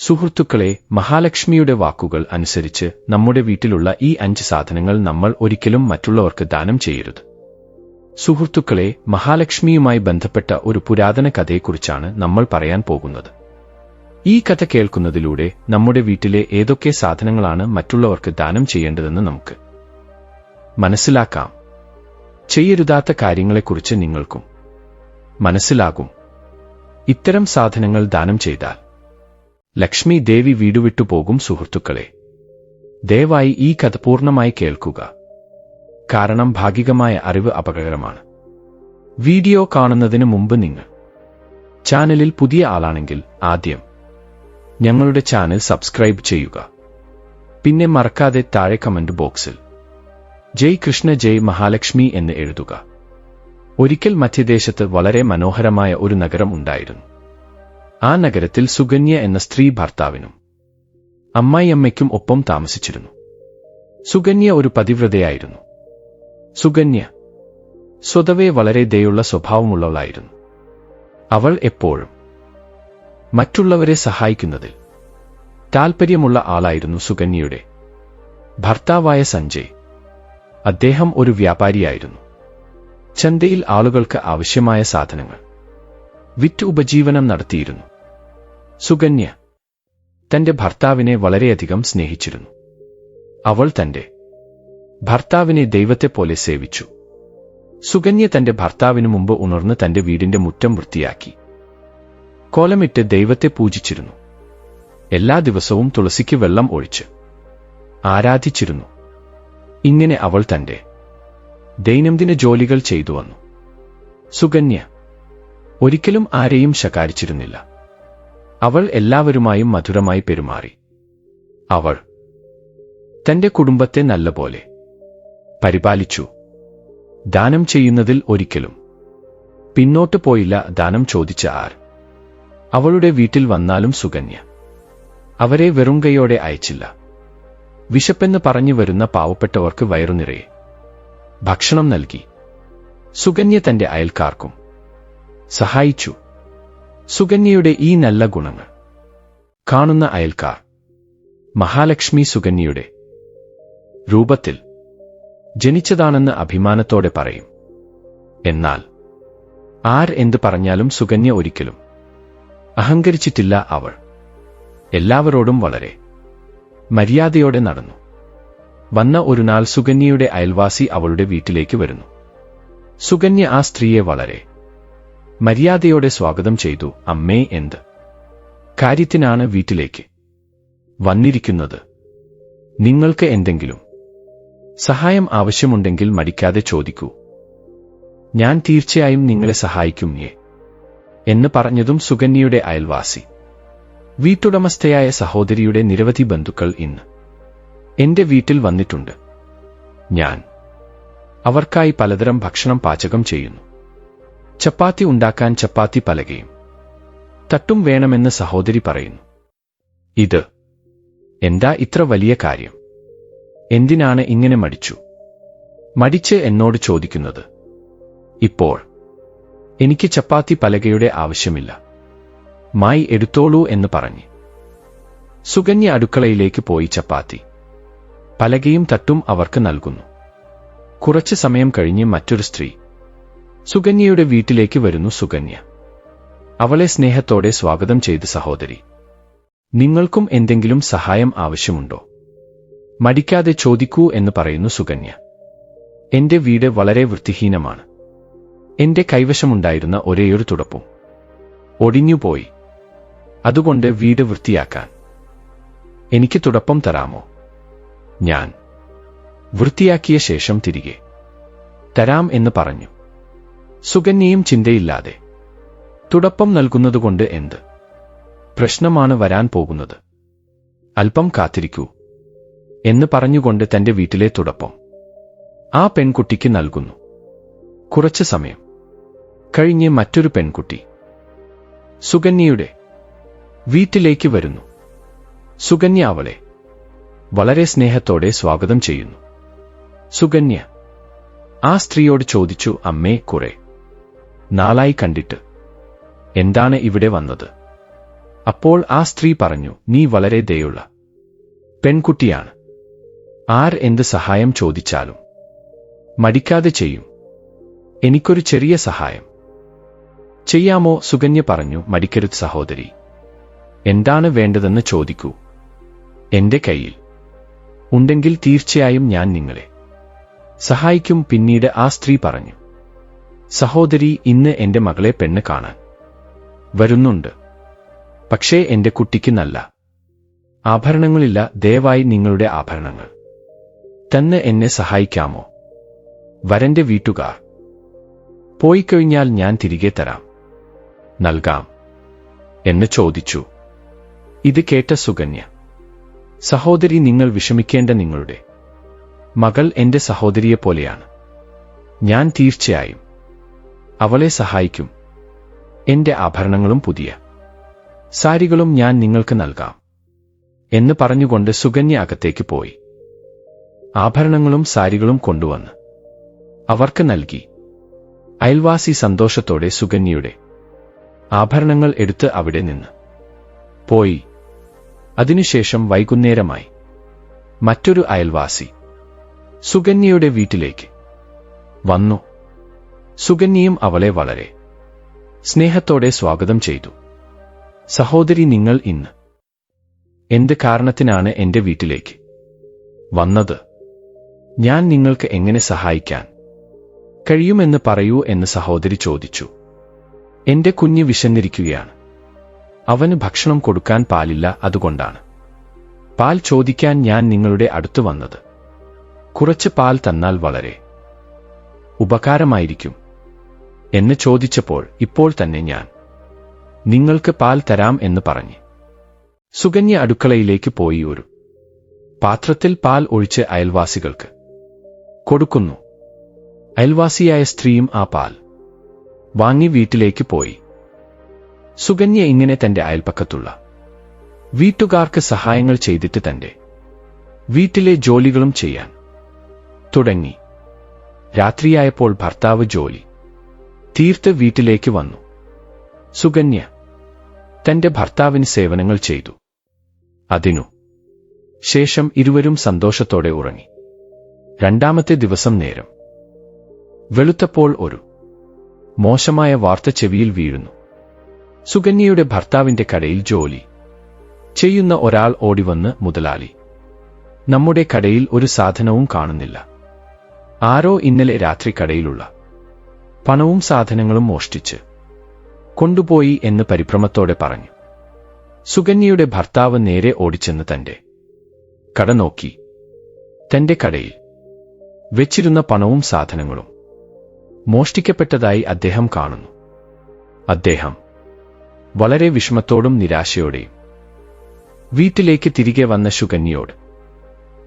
സുഹൃത്തുക്കളെ മഹാലക്ഷ്മിയുടെ വാക്കുകൾ അനുസരിച്ച് നമ്മുടെ വീട്ടിലുള്ള ഈ അഞ്ച് സാധനങ്ങൾ നമ്മൾ ഒരിക്കലും മറ്റുള്ളവർക്ക് ദാനം ചെയ്യരുത്. സുഹൃത്തുക്കളെ മഹാലക്ഷ്മിയുമായി ബന്ധപ്പെട്ട ഒരു പുരാതന കഥയെക്കുറിച്ചാണ് നമ്മൾ പറയാൻ പോകുന്നത്. ഈ കഥ കേൾക്കുന്നതിലൂടെ നമ്മുടെ വീട്ടിലെ ഏതൊക്കെ സാധനങ്ങളാണ് മറ്റുള്ളവർക്ക് ദാനം ചെയ്യേണ്ടതെന്ന് നമുക്ക് മനസ്സിലാക്കാം. ചെയ്യരുതാത്ത കാര്യങ്ങളെക്കുറിച്ച് നിങ്ങൾക്കും മനസ്സിലാകും. ഇത്തരം സാധനങ്ങൾ ദാനം ചെയ്താൽ ലക്ഷ്മി ദേവി വീടുവിട്ടു പോകും സുഹൃത്തുക്കളെ. ദയവായി ഈ കഥ പൂർണമായി കേൾക്കുക. കാരണം ഭാഗികമായ അറിവ് അപകടകരമാണ്. വീഡിയോ കാണുന്നതിന് മുമ്പ് നിങ്ങൾ ചാനലിൽ പുതിയ ആളാണെങ്കിൽ ആദ്യം ഞങ്ങളുടെ ചാനൽ സബ്സ്ക്രൈബ് ചെയ്യുക. പിന്നെ മറക്കാതെ താഴെ കമന്റ് ബോക്സിൽ ജയ് കൃഷ്ണ ജയ് മഹാലക്ഷ്മി എന്ന് എഴുതുക. ഒരിക്കൽ മധ്യദേശത്ത് വളരെ മനോഹരമായ ഒരു നഗരം ഉണ്ടായിരുന്നു. ആ നഗരത്തിൽ സുകന്യ എന്ന സ്ത്രീ ഭർത്താവിനും അമ്മായിയമ്മയ്ക്കും ഒപ്പം താമസിച്ചിരുന്നു. സുകന്യ ഒരു പതിവ്രതയായിരുന്നു. സുകന്യ സ്വതവേ വളരെ ദയുള്ള സ്വഭാവമുള്ളവളായിരുന്നു. അവൾ എപ്പോഴും മറ്റുള്ളവരെ സഹായിക്കുന്നതിൽ താൽപ്പര്യമുള്ള ആളായിരുന്നു സുകന്യയുടെ ഭർത്താവായ സഞ്ജയ്. അദ്ദേഹം ഒരു വ്യാപാരിയായിരുന്നു. ചന്തയിൽ ആളുകൾക്ക് ആവശ്യമായ സാധനങ്ങൾ വിറ്റ് ഉപജീവനം നടത്തിയിരുന്നു. സുകന്യ തന്റെ ഭർത്താവിനെ വളരെയധികം സ്നേഹിച്ചിരുന്നു. അവൾ തന്റെ ഭർത്താവിനെ ദൈവത്തെപ്പോലെ സേവിച്ചു. സുകന്യ തന്റെ ഭർത്താവിനു മുമ്പ് ഉണർന്ന് തന്റെ വീടിന്റെ മുറ്റം വൃത്തിയാക്കി. കോലമിട്ട് ദൈവത്തെ പൂജിച്ചിരുന്നു. എല്ലാ ദിവസവും തുളസിക്ക് വെള്ളം ഒഴിച്ച് ആരാധിച്ചിരുന്നു. ഇങ്ങനെ അവൾ തന്റെ ദൈനംദിന ജോലികൾ ചെയ്തു വന്നു. സുകന്യ ഒരിക്കലും ആരെയും ശകാരിച്ചിരുന്നില്ല. അവൾ എല്ലാവരുമായും മധുരമായി പെരുമാറി. അവൾ തന്റെ കുടുംബത്തെ നല്ലപോലെ പരിപാലിച്ചു. ദാനം ചെയ്യുന്നതിൽ ഒരിക്കലും പിന്നോട്ട് പോയില്ല ദാനം ചോദിച്ച ആർ. അവളുടെ വീട്ടിൽ വന്നാലും സുകന്യ. അവരെ വെറുങ്കയോടെ അയച്ചില്ല. വിശപ്പെന്ന് പറഞ്ഞു വരുന്ന പാവപ്പെട്ടവർക്ക് വയറുനിറയെ ഭക്ഷണം നൽകി. സുകന്യ തന്റെ അയൽക്കാർക്കും സഹായിച്ചു. സുകന്യയുടെ ഈ നല്ല ഗുണങ്ങൾ. കാണുന്ന അയൽക്കാർ. മഹാലക്ഷ്മി സുകന്യയുടെ. രൂപത്തിൽ. ജനിച്ചതാണെന്ന് അഭിമാനത്തോടെ പറയും. എന്നാൽ. ആർ എന്ത് പറഞ്ഞാലും സുകന്യ ഒരിക്കലും. അഹങ്കരിച്ചിട്ടില്ല അവൾ. എല്ലാവരോടും വളരെ. മര്യാദയോടെ നടന്നു. വന്ന ഒരുനാൾ സുകന്യയുടെ അയൽവാസി അവളുടെ വീട്ടിലേക്ക് വരുന്നു. സുകന്യ ആ സ്ത്രീയെ വളരെ മര്യാദയോടെ സ്വാഗതം ചെയ്തു അമ്മേ എന്ത്? കാര്യത്തിനാണ് വീട്ടിലേക്ക് വന്നിരിക്കുന്നത്. നിങ്ങൾക്ക് എന്തെങ്കിലും സഹായം ആവശ്യമുണ്ടെങ്കിൽ മടിക്കാതെ ചോദിക്കൂ. ഞാൻ തീർച്ചയായും നിങ്ങളെ സഹായിക്കും ഏ എന്ന് പറഞ്ഞതും സുകന്യയുടെ അയൽവാസി. വീട്ടുടമസ്ഥയായ സഹോദരിയുടെ നിരവധി ബന്ധുക്കൾ ഇന്ന് എന്റെ വീട്ടിൽ വന്നിട്ടുണ്ട്. ഞാൻ അവർക്കായി പലതരം ഭക്ഷണം പാചകം ചെയ്യുന്നു. ചപ്പാത്തി ഉണ്ടാക്കാൻ ചപ്പാത്തി പലകയും തട്ടും വേണമെന്ന് സഹോദരി പറയുന്നു. ഇത് എന്താ ഇത്ര വലിയ കാര്യം? എന്തിനാണ് ഇങ്ങനെ മടിച്ചു? മടിച്ച് എന്നോട് ചോദിക്കുന്നത്. ഇപ്പോൾ എനിക്ക് ചപ്പാത്തി പലകയുടെ ആവശ്യമില്ല. മായി എടുത്തോളൂ എന്ന് പറഞ്ഞ്. സുകന്യ അടുക്കളയിലേക്ക് പോയി ചപ്പാത്തി. പലകയും തട്ടും അവർക്ക് നൽകുന്നു. കുറച്ചു സമയം കഴിഞ്ഞ് മറ്റൊരു സ്ത്രീ സുകന്യയുടെ വീട്ടിലേക്ക് വരുന്നു സുകന്യ. അവളെ സ്നേഹത്തോടെ സ്വാഗതം ചെയ്ത് സഹോദരി. നിങ്ങൾക്കും എന്തെങ്കിലും സഹായം ആവശ്യമുണ്ടോ? മടിക്കാതെ ചോദിക്കൂ എന്ന് പറയുന്നു സുകന്യ. എന്റെ വീട് വളരെ വൃത്തിഹീനമാണ്. എന്റെ കൈവശമുണ്ടായിരുന്ന ഒരേയൊരു തുടപ്പും. ഒടിഞ്ഞുപോയി. അതുകൊണ്ട് വീട് വൃത്തിയാക്കാൻ. എനിക്ക് തുടപ്പം തരാമോ? ഞാൻ. വൃത്തിയാക്കിയ ശേഷം തിരികെ. തരാം എന്ന് പറഞ്ഞു. സുകന്യയും ചിന്തയില്ലാതെ. തുടപ്പം നൽകുന്നതുകൊണ്ട് എന്ത്? പ്രശ്നമാണ് വരാൻ പോകുന്നത്. അല്പം കാത്തിരിക്കൂ. എന്ന് പറഞ്ഞുകൊണ്ട് തന്റെ വീട്ടിലെ തുടപ്പം ആ പെൺകുട്ടിക്ക് നൽകുന്നു. കുറച്ച് സമയം. കഴിഞ്ഞ് മറ്റൊരു പെൺകുട്ടി. സുകന്യയുടെ വീട്ടിലേക്ക് വരുന്നു. സുകന്യ അവളെ വളരെ സ്നേഹത്തോടെ സ്വാഗതം ചെയ്യുന്നു. സുകന്യ ആ സ്ത്രീയോട് ചോദിച്ചു അമ്മേ കുറെ നാളായി കണ്ടിട്ട്. എന്താണ് ഇവിടെ വന്നത്? അപ്പോൾ ആ സ്ത്രീ പറഞ്ഞു നീ വളരെ ദയുള്ള പെൺകുട്ടിയാണ്. ആർ എന്ത് സഹായം ചോദിച്ചാലും? മടിക്കാതെ ചെയ്യും. എനിക്കൊരു ചെറിയ സഹായം. ചെയ്യാമോ? സുകന്യ പറഞ്ഞു മടിക്കരുത് സഹോദരി. എന്താണ് വേണ്ടതെന്ന് ചോദിക്കൂ. എന്റെ കയ്യിൽ. ഉണ്ടെങ്കിൽ തീർച്ചയായും ഞാൻ നിങ്ങളെ സഹായിക്കും പിന്നീട് ആ സ്ത്രീ പറഞ്ഞു. സഹോദരി ഇന്ന് എന്റെ മകളെ പെണ്ണ് കാണാൻ വരുന്നുണ്ട്. പക്ഷേ എന്റെ കുട്ടിക്ക് നല്ല ആഭരണങ്ങളില്ല. ദയവായി നിങ്ങളുടെ ആഭരണങ്ങൾ തന്നെ എന്നെ സഹായിക്കാമോ? വരന്റെ വീട്ടുകാർ പോയി കഴിഞ്ഞാൽ ഞാൻ തിരികെ തരാം. നൽകാം എന്ന് ചോദിച്ചു. ഇത് കേട്ട സുകന്യ സഹോദരി നിങ്ങൾ വിഷമിക്കേണ്ട നിങ്ങളുടെ മകൾ എന്റെ സഹോദരിയെപ്പോലെയാണ്. ഞാൻ തീർച്ചയായും അവളെ സഹായിക്കും. എന്റെ ആഭരണങ്ങളും പുതിയ. സാരികളും ഞാൻ നിങ്ങൾക്ക് നൽകാം. എന്ന് പറഞ്ഞുകൊണ്ട് സുകന്യ അകത്തേക്ക് പോയി. ആഭരണങ്ങളും സാരികളും കൊണ്ടുവന്ന് അവർക്ക് നൽകി. അയൽവാസി സന്തോഷത്തോടെ സുകന്യയുടെ ആഭരണങ്ങൾ എടുത്ത് അവിടെ നിന്ന് പോയി. അതിനുശേഷം വൈകുന്നേരമായി മറ്റൊരു അയൽവാസി സുകന്യയുടെ വീട്ടിലേക്ക് വന്നു. സുകന്യയും അവളെ വളരെ സ്നേഹത്തോടെ സ്വാഗതം ചെയ്തു. സഹോദരി നിങ്ങൾ ഇന്ന് എന്ത് കാരണത്തിനാണ് എന്റെ വീട്ടിലേക്ക് വന്നത്? ഞാൻ നിങ്ങൾക്ക് എങ്ങനെ സഹായിക്കാൻ കഴിയുമെന്ന് പറയൂ എന്ന് സഹോദരി ചോദിച്ചു. എന്റെ കുഞ്ഞ് വിശന്നിരിക്കുകയാണ്. അവന് ഭക്ഷണം കൊടുക്കാൻ പാലില്ല അതുകൊണ്ടാണ്. പാൽ ചോദിക്കാൻ ഞാൻ നിങ്ങളുടെ അടുത്ത് വന്നത്. കുറച്ച് പാൽ തന്നാൽ വളരെ ഉപകാരമായിരിക്കും. എന്ന് ചോദിച്ചപ്പോൾ ഇപ്പോൾ തന്നെ ഞാൻ നിങ്ങൾക്ക് പാൽ തരാം എന്ന് പറഞ്ഞ്. സുകന്യ അടുക്കളയിലേക്ക് പോയി ഒരു പാത്രത്തിൽ പാൽ ഒഴിച്ച് അയൽവാസികൾക്ക് കൊടുക്കുന്നു. അയൽവാസിയായ സ്ത്രീയും ആ പാൽ വാങ്ങി വീട്ടിലേക്ക് പോയി. സുകന്യ ഇങ്ങനെ തന്റെ അയൽപ്പക്കത്തുള്ള വീട്ടുകാർക്ക് സഹായങ്ങൾ ചെയ്തിട്ട് തന്റെ വീട്ടിലെ ജോലികളും ചെയ്യാൻ തുടങ്ങി. രാത്രിയായപ്പോൾ ഭർത്താവ് ജോലി തീർത്ത് വീട്ടിലേക്ക് വന്നു. സുകന്യ തന്റെ ഭർത്താവിന് സേവനങ്ങൾ ചെയ്തു. അതിനു ശേഷം ഇരുവരും സന്തോഷത്തോടെ ഉറങ്ങി. രണ്ടാമത്തെ ദിവസം നേരം. വെളുത്തപ്പോൾ ഒരു മോശമായ വാർത്ത ചെവിയിൽ വീഴുന്നു. സുകന്യയുടെ ഭർത്താവിന്റെ കടയിൽ ജോലി ചെയ്യുന്ന ഒരാൾ ഓടിവന്ന് മുതലാളി നമ്മുടെ കടയിൽ ഒരു സാധനവും കാണുന്നില്ല. ആരോ ഇന്നലെ രാത്രി കടയിലുള്ള പണവും സാധനങ്ങളും മോഷ്ടിച്ച് കൊണ്ടുപോയി എന്ന് പരിഭ്രമത്തോടെ പറഞ്ഞു. സുകന്യയുടെ ഭർത്താവ് നേരെ ഓടിച്ചെന്ന് തന്റെ കട നോക്കി. തന്റെ കടയിൽ വെച്ചിരുന്ന പണവും സാധനങ്ങളും മോഷ്ടിക്കപ്പെട്ടതായി അദ്ദേഹം കാണുന്നു. അദ്ദേഹം വളരെ വിഷമത്തോടും നിരാശയോടെയും വീട്ടിലേക്ക് തിരികെ വന്ന ശുകന്യോട്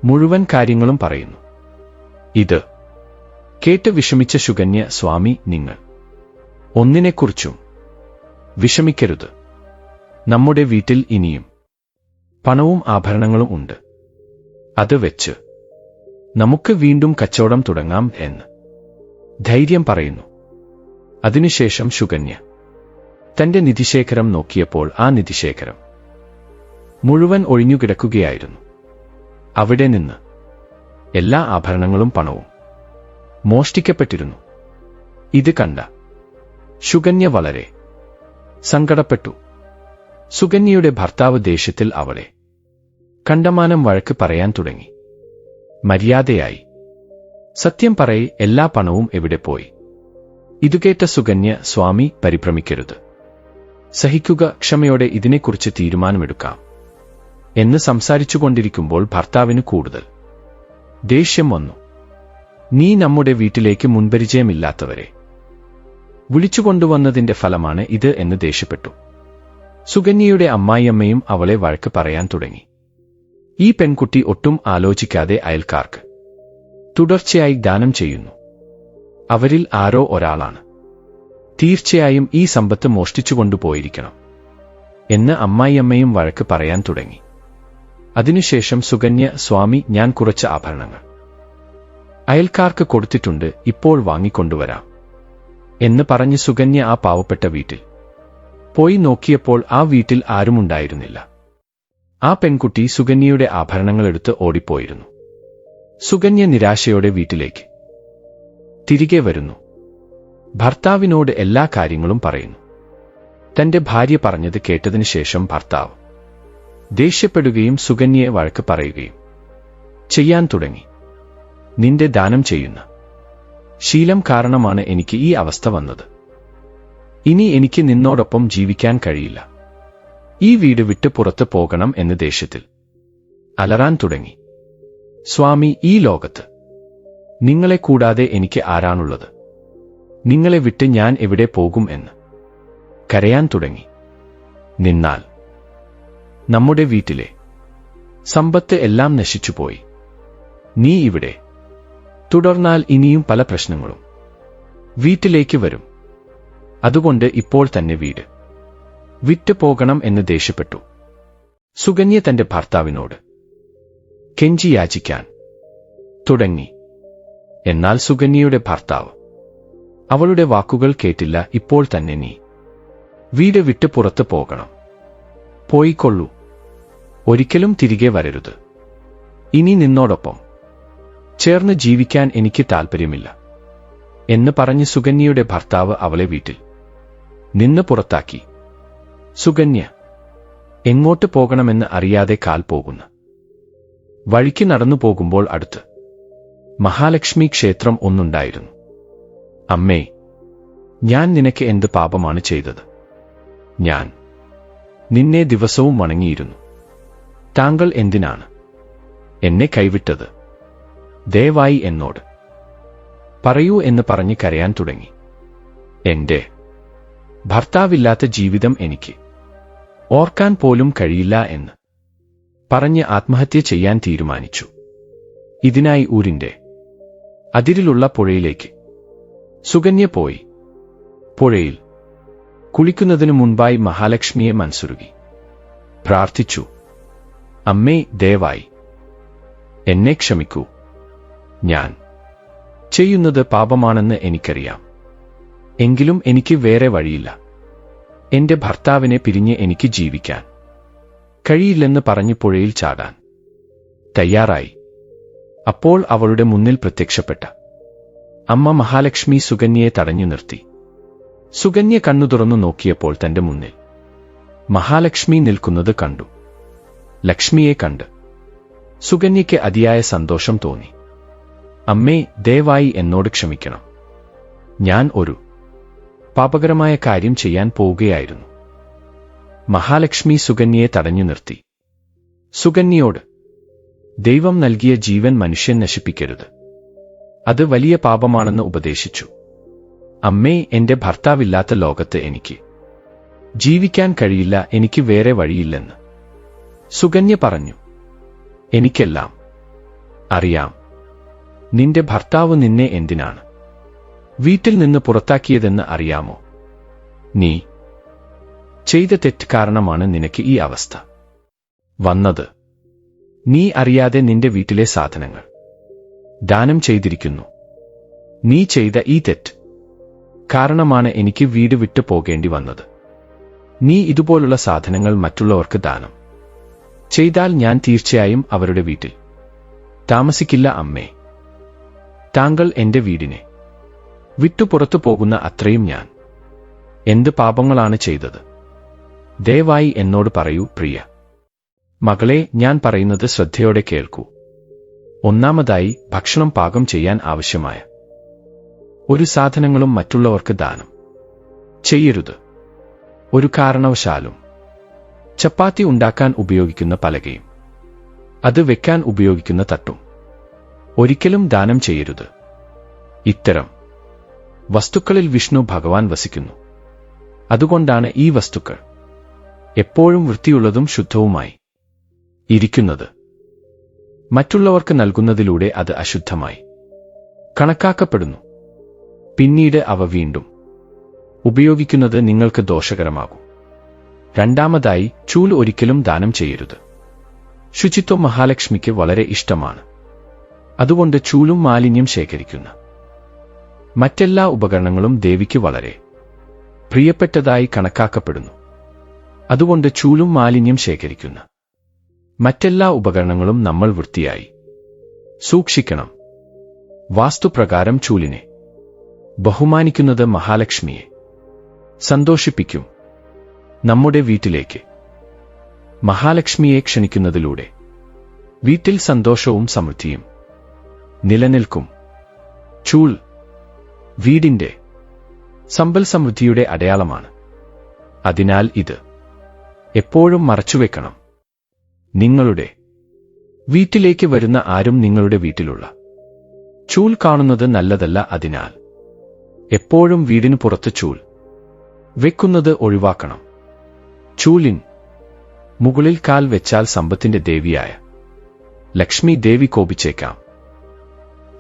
മുഴുവൻ കാര്യങ്ങളും പറയുന്നു. ഇത് കേട്ട് വിഷമിച്ച ശുകന്യ സ്വാമി നിങ്ങൾ. ഒന്നിനെക്കുറിച്ചും വിഷമിക്കരുത്. നമ്മുടെ വീട്ടിൽ ഇനിയും പണവും ആഭരണങ്ങളും ഉണ്ട്. അത് വെച്ച് നമുക്ക് വീണ്ടും കച്ചവടം തുടങ്ങാം എന്ന് ധൈര്യം പറയുന്നു. അതിനുശേഷം ശുകന്യ തന്റെ നിധിശേഖരം നോക്കിയപ്പോൾ ആ നിധിശേഖരം മുഴുവൻ ഒഴിഞ്ഞുകിടക്കുകയായിരുന്നു. അവിടെ നിന്ന് എല്ലാ ആഭരണങ്ങളും പണവും മോഷ്ടിക്കപ്പെട്ടിരുന്നു. ഇത് കണ്ട ശുകന്യ വളരെ സങ്കടപ്പെട്ടു. സുകന്യയുടെ ഭർത്താവ് ദേഷ്യത്തിൽ അവളെ കണ്ടമാനം വഴക്ക് പറയാൻ തുടങ്ങി. മര്യാദയായി. സത്യം പറയെ എല്ലാ പണവും എവിടെ പോയി? ഇതുകേറ്റ സുകന്യ സ്വാമി പരിഭ്രമിക്കരുത്. സഹിക്കുക ക്ഷമയോടെ ഇതിനെക്കുറിച്ച് തീരുമാനമെടുക്കാം. എന്ന് സംസാരിച്ചുകൊണ്ടിരിക്കുമ്പോൾ ഭർത്താവിന് കൂടുതൽ ദേഷ്യം വന്നു. നീ നമ്മുടെ വീട്ടിലേക്ക് മുൻപരിചയമില്ലാത്തവരെ. വിളിച്ചുകൊണ്ടുവന്നതിന്റെ ഫലമാണ് ഇത് എന്ന് ദേഷ്യപ്പെട്ടു. സുകന്യയുടെ അമ്മായിയമ്മയും അവളെ വഴക്ക് പറയാൻ തുടങ്ങി. ഈ പെൺകുട്ടി ഒട്ടും ആലോചിക്കാതെ അയൽക്കാർക്ക് തുടർച്ചയായി ദാനം ചെയ്യുന്നു. അവരിൽ ആരോ ഒരാളാണ്. തീർച്ചയായും ഈ സമ്പത്ത് മോഷ്ടിച്ചുകൊണ്ടുപോയിരിക്കണം എന്ന് അമ്മായിയമ്മയും വഴക്ക് പറയാൻ തുടങ്ങി. അതിനുശേഷം സുകന്യ സ്വാമി ഞാൻ കുറച്ച് ആഭരണങ്ങൾ. അയൽക്കാർക്ക് കൊടുത്തിട്ടുണ്ട് ഇപ്പോൾ വാങ്ങിക്കൊണ്ടുവരാം. എന്ന് പറഞ്ഞ് സുകന്യ ആ പാവപ്പെട്ട വീട്ടിൽ. പോയി നോക്കിയപ്പോൾ ആ വീട്ടിൽ ആരുമുണ്ടായിരുന്നില്ല ആ പെൺകുട്ടി സുകന്യയുടെ ആഭരണങ്ങളെടുത്ത് ഓടിപ്പോയിരുന്നു. സുകന്യ നിരാശയോടെ വീട്ടിലേക്ക് തിരികെ വരുന്നു. ഭർത്താവിനോട് എല്ലാ കാര്യങ്ങളും പറയുന്നു. തന്റെ ഭാര്യ പറഞ്ഞത് കേട്ടതിനു ശേഷം ഭർത്താവ് ദേഷ്യപ്പെടുകയും സുകന്യയെ വഴക്ക് പറയുകയും ചെയ്യാൻ തുടങ്ങി. നിന്റെ ദാനം ചെയ്യുന്ന. ശീലം കാരണമാണ് എനിക്ക് ഈ അവസ്ഥ വന്നത്. ഇനി എനിക്ക് നിന്നോടൊപ്പം ജീവിക്കാൻ കഴിയില്ല. ഈ വീട് വിട്ട് പുറത്തു പോകണം എന്ന് ദേഷ്യത്തിൽ. അലറാൻ തുടങ്ങി. സ്വാമി ഈ ലോകത്ത് നിങ്ങളെ കൂടാതെ എനിക്ക് ആരാണുള്ളത്? നിങ്ങളെ വിട്ട് ഞാൻ എവിടെ പോകും എന്ന്. കരയാൻ തുടങ്ങി. നിന്നാൽ നമ്മുടെ വീട്ടിലെ സമ്പത്ത് എല്ലാം നശിച്ചുപോയി. നീ ഇവിടെ തുടർന്നാൽ ഇനിയും പല പ്രശ്നങ്ങളും. വീട്ടിലേക്ക് വരും. അതുകൊണ്ട് ഇപ്പോൾ തന്നെ വീട്. വിറ്റു പോകണം എന്ന് ദേഷ്യപ്പെട്ടു. സുകന്യ തന്റെ ഭർത്താവിനോട് കെഞ്ചി യാചിക്കാൻ. തുടങ്ങി. എന്നാൽ സുകന്യയുടെ ഭർത്താവ് അവളുടെ വാക്കുകൾ കേട്ടില്ല ഇപ്പോൾ തന്നെ നീ. വീട് വിട്ട് പുറത്ത് പോകണം. പോയിക്കൊള്ളൂ. ഒരിക്കലും തിരികെ വരരുത്. ഇനി നിന്നോടൊപ്പം. ചേർന്ന് ജീവിക്കാൻ എനിക്ക് താൽപ്പര്യമില്ല എന്ന് പറഞ്ഞ് സുകന്യയുടെ ഭർത്താവ് അവളെ വീട്ടിൽ നിന്ന് പുറത്താക്കി. സുകന്യ എങ്ങോട്ട് പോകണമെന്ന് അറിയാതെ കാൽ പോകുന്നു. വഴിക്ക് നടന്നു പോകുമ്പോൾ അടുത്ത് മഹാലക്ഷ്മി ക്ഷേത്രം ഒന്നുണ്ടായിരുന്നു. അമ്മേ ഞാൻ നിനക്ക് എന്ത് പാപമാണ് ചെയ്തത്? ഞാൻ നിന്നെ ദിവസവും വണങ്ങിയിരുന്നു. താങ്കൾ എന്തിനാണ് എന്നെ കൈവിട്ടത്? ദയവായി എന്നോട് പറയൂ എന്ന് പറഞ്ഞ് കരയാൻ തുടങ്ങി. എന്റെ ഭർത്താവില്ലാത്ത ജീവിതം എനിക്ക് ഓർക്കാൻ പോലും കഴിയില്ല എന്ന് പറഞ്ഞ് ആത്മഹത്യ ചെയ്യാൻ തീരുമാനിച്ചു. ഇതിനായി ഊരിന്റെ അതിരിലുള്ള പുഴയിലേക്ക് സുകന്യ പോയി. പുഴയിൽ കുളിക്കുന്നതിനു മുൻപായി മഹാലക്ഷ്മിയെ മനസ്സുരുകി. പ്രാർത്ഥിച്ചു അമ്മേ ദയവായി എന്നെ ക്ഷമിക്കൂ. ഞാൻ. ചെയ്യുന്നത് പാപമാണെന്ന് എനിക്കറിയാം. എങ്കിലും എനിക്ക് വേറെ വഴിയില്ല. എന്റെ ഭർത്താവിനെ പിരിഞ്ഞ് എനിക്ക് ജീവിക്കാൻ. കഴിയില്ലെന്ന് പറഞ്ഞു പുഴയിൽ ചാടാൻ. തയ്യാറായി. അപ്പോൾ അവളുടെ മുന്നിൽ പ്രത്യക്ഷപ്പെട്ട. അമ്മ മഹാലക്ഷ്മി സുകന്യയെ തടഞ്ഞു നിർത്തി. സുകന്യ കണ്ണു തുറന്നു നോക്കിയപ്പോൾ തന്റെ മുന്നിൽ. മഹാലക്ഷ്മി നിൽക്കുന്നത് കണ്ടു. ലക്ഷ്മിയെ കണ്ട്. സുകന്യയ്ക്ക് അതിയായ സന്തോഷം തോന്നി. അമ്മേ ദയവായി എന്നോട് ക്ഷമിക്കണം. ഞാൻ ഒരു പാപകരമായ കാര്യം ചെയ്യാൻ പോവുകയായിരുന്നു. മഹാലക്ഷ്മി സുകന്യയെ തടഞ്ഞു നിർത്തി. സുകന്യയോട് ദൈവം നൽകിയ ജീവൻ മനുഷ്യൻ നശിപ്പിക്കരുത്. അത് വലിയ പാപമാണെന്ന് ഉപദേശിച്ചു. അമ്മേ എന്റെ ഭർത്താവില്ലാത്ത ലോകത്ത് എനിക്ക് ജീവിക്കാൻ കഴിയില്ല എനിക്ക് വേറെ വഴിയില്ലെന്ന്. സുകന്യ പറഞ്ഞു എനിക്കെല്ലാം അറിയാം. നിന്റെ ഭർത്താവ് നിന്നെ എന്തിനാണ്? വീട്ടിൽ നിന്ന് പുറത്താക്കിയതെന്ന് അറിയാമോ? നീ ചെയ്ത തെറ്റ് കാരണമാണ് നിനക്ക് ഈ അവസ്ഥ. വന്നത് നീ അറിയാതെ നിന്റെ വീട്ടിലെ സാധനങ്ങൾ. ദാനം ചെയ്തിരിക്കുന്നു. നീ ചെയ്ത ഈ തെറ്റ് കാരണമാണ് എനിക്ക് വീട് വിട്ടു പോകേണ്ടി വന്നത്. നീ ഇതുപോലുള്ള സാധനങ്ങൾ മറ്റുള്ളവർക്ക് ദാനം ചെയ്താൽ ഞാൻ തീർച്ചയായും അവരുടെ വീട്ടിൽ താമസിക്കില്ല അമ്മേ. താങ്കൾ എന്റെ വീടിനെ. വിട്ടു പുറത്തു പോകുന്ന അത്രയും ഞാൻ. എന്ത് പാപങ്ങളാണ് ചെയ്തത്? ദയവായി എന്നോട് പറയൂ പ്രിയ. മകളെ ഞാൻ പറയുന്നത് ശ്രദ്ധയോടെ കേൾക്കൂ. ഒന്നാമതായി ഭക്ഷണം പാകം ചെയ്യാൻ ആവശ്യമായ. ഒരു സാധനങ്ങളും മറ്റുള്ളവർക്ക് ദാനം. ചെയ്യരുത്. ഒരു കാരണവശാലും. ചപ്പാത്തി ഉണ്ടാക്കാൻ ഉപയോഗിക്കുന്ന പലകയും. അത് വെക്കാൻ ഉപയോഗിക്കുന്ന തട്ടും. ഒരിക്കലും ദാനം ചെയ്യരുത്. ഇത്തരം വസ്തുക്കളിൽ വിഷ്ണു ഭഗവാൻ വസിക്കുന്നു. അതുകൊണ്ടാണ് ഈ വസ്തുക്കൾ എപ്പോഴും വൃത്തിയുള്ളതും ശുദ്ധവുമായി ഇരിക്കുന്നത്. മറ്റുള്ളവർക്ക് നൽകുന്നതിലൂടെ അത് അശുദ്ധമായി കണക്കാക്കപ്പെടുന്നു. പിന്നീട് അവ വീണ്ടും ഉപയോഗിക്കുന്നത് നിങ്ങൾക്ക് ദോഷകരമാകും. രണ്ടാമതായി ചൂൽ ഒരിക്കലും ദാനം ചെയ്യരുത്. ശുചിത്വം മഹാലക്ഷ്മിക്ക് വളരെ ഇഷ്ടമാണ്. അതുകൊണ്ട് ചൂലും മാലിന്യം ശേഖരിക്കുന്ന. മറ്റെല്ലാ ഉപകരണങ്ങളും ദേവിക്ക് വളരെ പ്രിയപ്പെട്ടതായി കണക്കാക്കപ്പെടുന്നു. അതുകൊണ്ട് ചൂലും മാലിന്യം ശേഖരിക്കുന്ന. മറ്റെല്ലാ ഉപകരണങ്ങളും നമ്മൾ വൃത്തിയായി സൂക്ഷിക്കണം. വാസ്തുപ്രകാരം ചൂലിനെ ബഹുമാനിക്കുന്നത് മഹാലക്ഷ്മിയെ സന്തോഷിപ്പിക്കും. നമ്മുടെ വീട്ടിലേക്ക് മഹാലക്ഷ്മിയെ ക്ഷണിക്കുന്നതിലൂടെ വീട്ടിൽ സന്തോഷവും സമൃദ്ധിയും നിലനിൽക്കും. ചൂൾ വീടിന്റെ സമ്പൽ സമൃദ്ധിയുടെ അടയാളമാണ്. അതിനാൽ ഇത് എപ്പോഴും മറച്ചുവെക്കണം. നിങ്ങളുടെ വീട്ടിലേക്ക് വരുന്ന ആരും നിങ്ങളുടെ വീട്ടിലുള്ള ചൂൽ കാണുന്നത് നല്ലതല്ല അതിനാൽ എപ്പോഴും വീടിന് പുറത്ത് ചൂൽ വെക്കുന്നത് ഒഴിവാക്കണം. ചൂലിൻ മുകളിൽ കാൽ വെച്ചാൽ സമ്പത്തിന്റെ ദേവിയായ ലക്ഷ്മി ദേവി കോപിച്ചേക്കാം.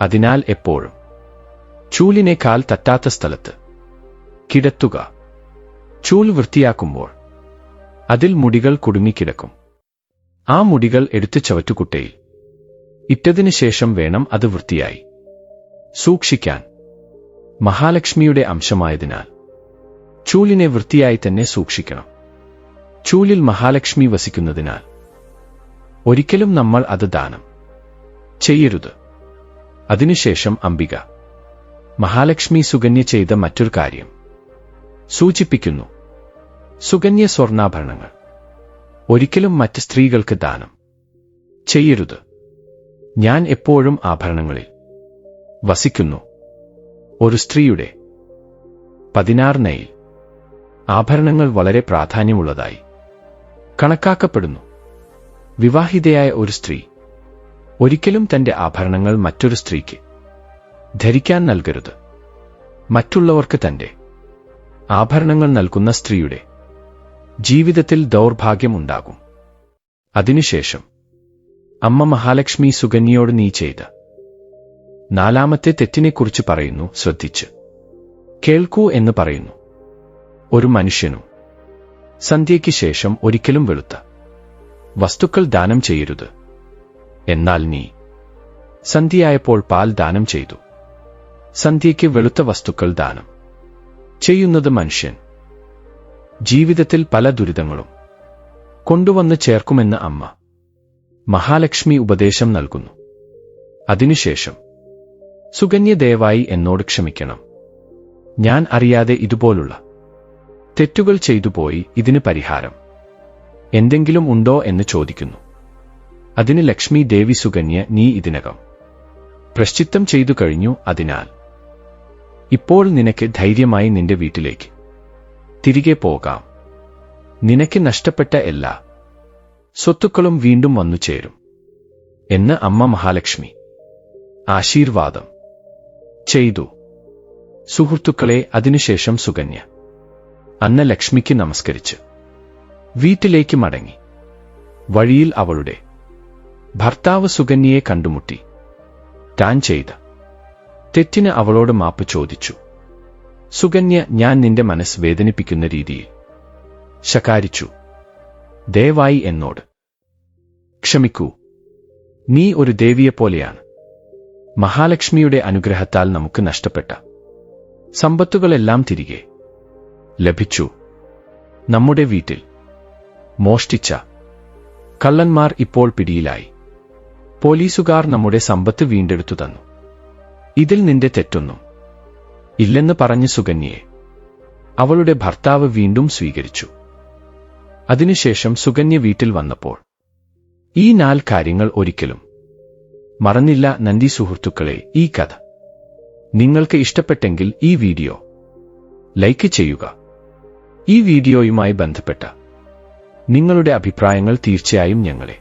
അതിനാൽ എപ്പോഴും ചൂലിനെ കാൽ തട്ടാത്ത സ്ഥലത്ത് കിടത്തുക. ചൂൽ വൃത്തിയാക്കുമ്പോൾ അതിൽ മുടികൾ കുടുങ്ങിക്കിടക്കും. ആ മുടികൾ എടുത്തു ചവറ്റുകുട്ടയിൽ ഇട്ടതിനു ശേഷം വേണം അത് വൃത്തിയായി സൂക്ഷിക്കാൻ. മഹാലക്ഷ്മിയുടെ അംശമായതിനാൽ ചൂലിനെ വൃത്തിയായി തന്നെ സൂക്ഷിക്കണം. ചൂലിൽ മഹാലക്ഷ്മി വസിക്കുന്നതിനാൽ ഒരിക്കലും നമ്മൾ അത് ദാനം ചെയ്യരുത്. അതിനുശേഷം അംബിക മഹാലക്ഷ്മി സുകന്യ ചെയ്ത മറ്റൊരു കാര്യം. സൂചിപ്പിക്കുന്നു സുകന്യ സ്വർണാഭരണങ്ങൾ. ഒരിക്കലും മറ്റ് സ്ത്രീകൾക്ക് ദാനം ചെയ്യരുത്. ഞാൻ എപ്പോഴും ആഭരണങ്ങളിൽ വസിക്കുന്നു. ഒരു സ്ത്രീയുടെ പതിനാറ് നയിൽ ആഭരണങ്ങൾ വളരെ പ്രാധാന്യമുള്ളതായി കണക്കാക്കപ്പെടുന്നു. വിവാഹിതയായ ഒരു സ്ത്രീ ഒരിക്കലും തന്റെ ആഭരണങ്ങൾ മറ്റൊരു സ്ത്രീക്ക് ധരിക്കാൻ നൽകരുത്. മറ്റുള്ളവർക്ക് തന്റെ ആഭരണങ്ങൾ നൽകുന്ന സ്ത്രീയുടെ ജീവിതത്തിൽ ദൗർഭാഗ്യമുണ്ടാകും അതിനുശേഷം അമ്മ മഹാലക്ഷ്മി സുകന്യയോട് നീ ചെയ്ത നാലാമത്തെ തെറ്റിനെക്കുറിച്ച് പറയുന്നു ശ്രദ്ധിച്ച്. കേൾക്കൂ എന്ന് പറയുന്നു. ഒരു മനുഷ്യനു സന്ധ്യയ്ക്ക് ശേഷം ഒരിക്കലും വെളുത്ത വസ്തുക്കൾ ദാനം ചെയ്യരുത്. എന്നാൽ നീ സന്ധ്യയായപ്പോൾ പാൽ ദാനം ചെയ്തു. സന്ധ്യയ്ക്ക് വെളുത്ത വസ്തുക്കൾ ദാനം. ചെയ്യുന്നത് മനുഷ്യൻ. ജീവിതത്തിൽ പല ദുരിതങ്ങളും കൊണ്ടുവന്ന് ചേർക്കുമെന്ന് അമ്മ മഹാലക്ഷ്മി ഉപദേശം നൽകുന്നു. അതിനുശേഷം സുകന്യ ദയവായി എന്നോട് ക്ഷമിക്കണം. ഞാൻ അറിയാതെ ഇതുപോലുള്ള തെറ്റുകൾ ചെയ്തുപോയി ഇതിന് പരിഹാരം എന്തെങ്കിലും ഉണ്ടോ എന്ന് ചോദിക്കുന്നു. അതിന് ലക്ഷ്മി ദേവി സുകന്യ നീ ഇതിനകം. പ്രശ്ചിത്തം ചെയ്തു കഴിഞ്ഞു അതിനാൽ. ഇപ്പോൾ നിനക്ക് ധൈര്യമായി നിന്റെ വീട്ടിലേക്ക്. തിരികെ പോകാം. നിനക്ക് നഷ്ടപ്പെട്ട എല്ലാ സ്വത്തുക്കളും വീണ്ടും വന്നു ചേരും. എന്ന് അമ്മ മഹാലക്ഷ്മി ആശീർവാദം ചെയ്തു. സുഹൃത്തുക്കളെ അതിനുശേഷം സുകന്യ അന്ന ലക്ഷ്മിക്ക് നമസ്കരിച്ച് വീട്ടിലേക്ക് മടങ്ങി. വഴിയിൽ അവളുടെ ഭർത്താവ് സുകന്യയെ കണ്ടുമുട്ടി. താൻ ചെയ്ത. തെറ്റിന് അവളോട് മാപ്പ് ചോദിച്ചു. സുകന്യ ഞാൻ നിന്റെ മനസ്സ് വേദനിപ്പിക്കുന്ന രീതിയിൽ. ശകാരിച്ചു. ദയവായി എന്നോട്. ക്ഷമിക്കൂ. നീ ഒരു ദേവിയെപ്പോലെയാണ് മഹാലക്ഷ്മിയുടെ അനുഗ്രഹത്താൽ നമുക്ക് നഷ്ടപ്പെട്ട. സമ്പത്തുകളെല്ലാം തിരികെ. ലഭിച്ചു. നമ്മുടെ വീട്ടിൽ. മോഷ്ടിച്ച. കള്ളന്മാർ ഇപ്പോൾ പിടിയിലായി. പോലീസുകാർ നമ്മുടെ സമ്പത്ത് വീണ്ടെടുത്തു തന്നു. ഇതിൽ നിന്റെ തെറ്റൊന്നും. ഇല്ലെന്ന് പറഞ്ഞ് സുകന്യയെ. അവളുടെ ഭർത്താവ് വീണ്ടും സ്വീകരിച്ചു. അതിനുശേഷം സുകന്യ വീട്ടിൽ വന്നപ്പോൾ ഈ നാല് കാര്യങ്ങൾ ഒരിക്കലും. മറന്നില്ല നന്ദി സുഹൃത്തുക്കളെ ഈ കഥ. നിങ്ങൾക്ക് ഇഷ്ടപ്പെട്ടെങ്കിൽ ഈ വീഡിയോ ലൈക്ക് ചെയ്യുക. ഈ വീഡിയോയുമായി ബന്ധപ്പെട്ട നിങ്ങളുടെ അഭിപ്രായങ്ങൾ തീർച്ചയായും ഞങ്ങളെ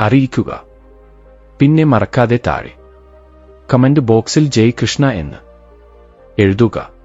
അറിയിക്കുക. പിന്നെ മറക്കാതെ താഴെ. കമന്റ് ബോക്സിൽ ജയ് കൃഷ്ണ എന്ന്. എഴുതുക.